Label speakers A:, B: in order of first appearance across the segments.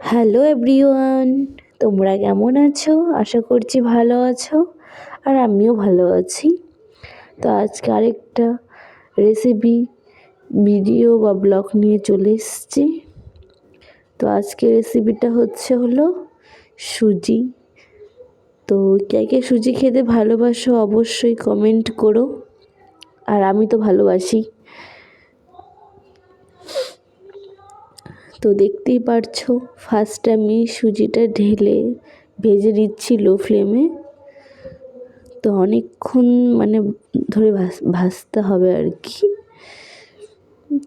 A: Hello everyone, তোমরা কেমন আছো? আশা করছি ভালো আছো, আর আমিও ভালো আছি। তো আজকে আরেকটা রেসিপি ভিডিও বা ব্লগ নিয়ে চলে এসেছি। তো আজকে রেসিপিটা হচ্ছে হলো সুজি। তো কে কে সুজি খেতে ভালোবাসো অবশ্যই কমেন্ট করো। আর আমি তো ভালোবাসি। তো দেখতেই পারছ ফার্স্ট আমি সুজিটা ঢেলে ভেজে দিচ্ছি লো ফ্লেমে তো অনেকক্ষণ মানে ধরে ভাজতে হবে আর কি।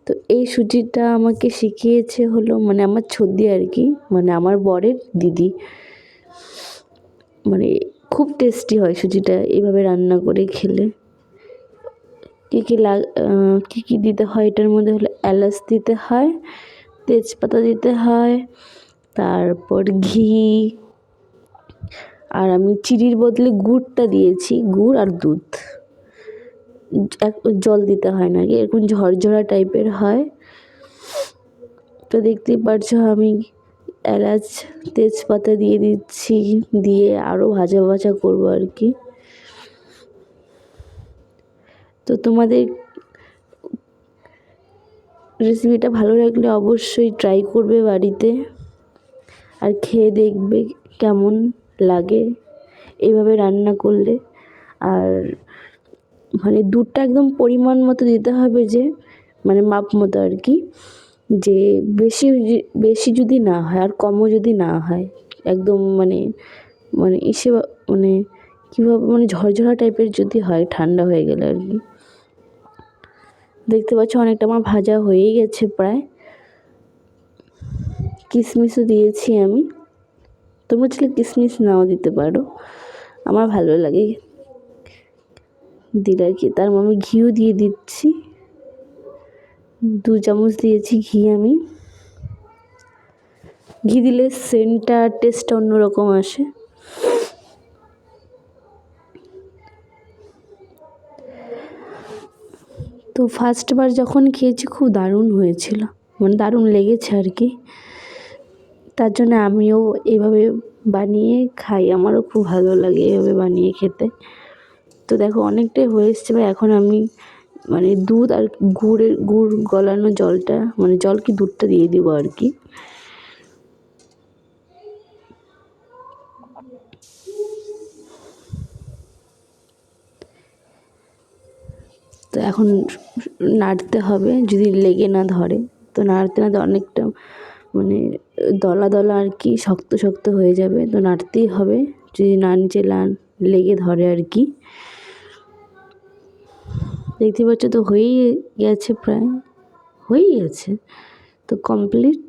A: তো এই সুজিটা আমাকে শিখিয়েছে হলো মানে আমার ছদ্দি আর কি মানে আমার বরের দিদি। মানে খুব টেস্টি হয় সুজিটা এভাবে রান্না করে খেলে। কী কী লাগ কী কী দিতে হয় এটার মধ্যে হলো এলাচ দিতে হয় তেজপাতা দিতে হয়, তারপর ঘি, আর আমি চিনির বদলে গুড়টা দিয়েছি, গুড় আর দুধ। এক, জল দিতে হয় না এরকম ঝরঝরা টাইপের হয়। তো দেখতেই পারছ আমি এলাচ, তেজপাতা দিয়ে দিচ্ছি, দিয়ে আরও ভাজা ভাজা করব আর কি তো তোমাদের রেসিপিটা ভালো লাগলে অবশ্যই ট্রাই করবে বাড়িতে আর খেয়ে দেখবে কেমন লাগে এইভাবে রান্না করলে। আর মানে দুধটা একদম পরিমাণ মতো দিতে হবে যে মানে মাপ মতো আর কি, যে বেশি বেশি যদি না হয় আর কমও যদি না হয়, একদম মানে মানে ইসে মানে কীভাবে মানে ঝরঝরা টাইপের যদি হয়, ঠান্ডা হয়ে গেলে আর কি। দেখতে পাচ্ছ অনেকটা আমার ভাজা হয়েই গেছে প্রায়। কিশমিশও দিয়েছি আমি। তোমরা চাইলে কিশমিশ নাও দিতে পারো। আমার ভালো লাগে। দিলে আর কি। তার আমি ঘিও দিয়ে দিচ্ছি। দু চামচ দিয়েছি ঘি আমি। ঘি দিলে সেন্টটা টেস্টটা অন্যরকম আসে। তো ফার্স্টবার যখন খেয়েছি, খুব দারুণ হয়েছিল। মানে দারুণ লেগেছে আর কি। তার জন্য আমিও এভাবে বানিয়ে খাই। আমারও খুব ভালো লাগে এভাবে বানিয়ে খেতে। তো দেখো, অনেকটাই হয়ে এসছে। বা এখন আমি মানে দুধ আর গুড়ের, গুড় গলানো জলটা মানে জল কি দুধটা দিয়ে দিব আর কি? তো এখন নাড়তে হবে, যদি লেগে না ধরে। তো নাড়তে নাড়তে অনেকটা মানে দলা দলা আর কি শক্ত শক্ত হয়ে যাবে। তো নাড়তেই হবে, যদি না নিচে লেগে ধরে আর কি। দেখতে পাচ্ছ তো হয়েই গেছে প্রায়, হয়েই গেছে। তো কমপ্লিট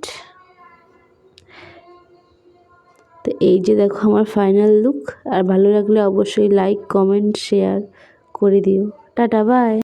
A: তো এই যে দেখো আমার ফাইনাল লুক আর ভালো লাগলে অবশ্যই লাইক কমেন্ট শেয়ার করে দিও। Tata bye